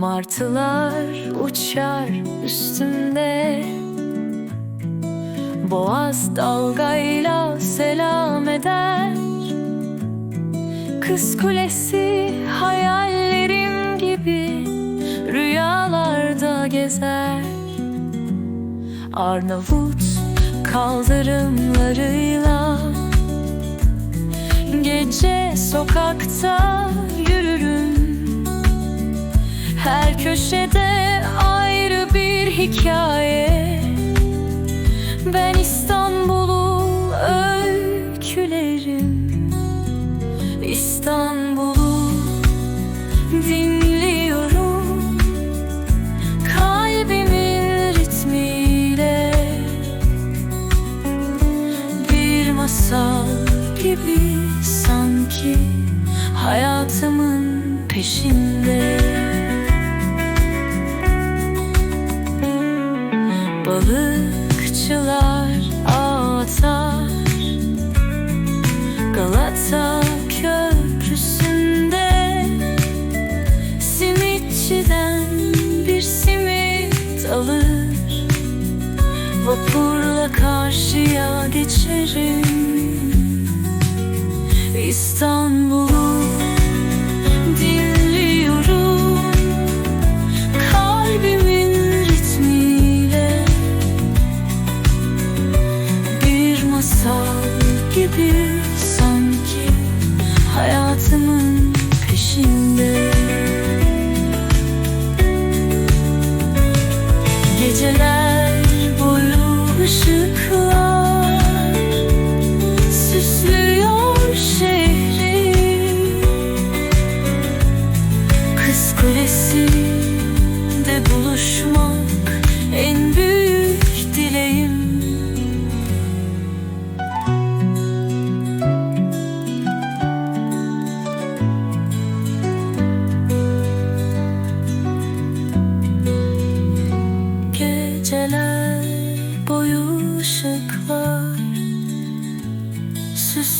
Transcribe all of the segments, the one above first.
Martılar uçar üstünde. Boğaz dalgayla selam eder. Kız kulesi hayallerim gibi Rüyalarda gezer. Arnavut kaldırımlarıyla Gece sokakta yürürüm Köşede ayrı bir hikaye. Ben İstanbul'u öykülerim. İstanbul'u dinliyorum. Kalbimin ritmiyle Bir masal gibi sanki Hayatımın peşinde Balıkçılar atar Galata köprüsünde Simitçiden bir simit alır. Vapurla karşıya geçerim. İstanbul'u Geceler boyu ışıklar Süslüyor Kız Kulesi de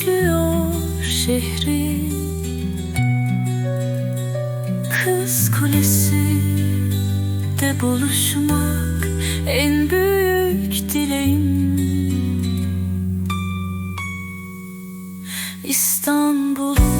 Süslüyor şehri. Kız Kulesi de buluşmak En büyük dileğim. İstanbul'u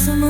gibi sanki Hayatımın peşinde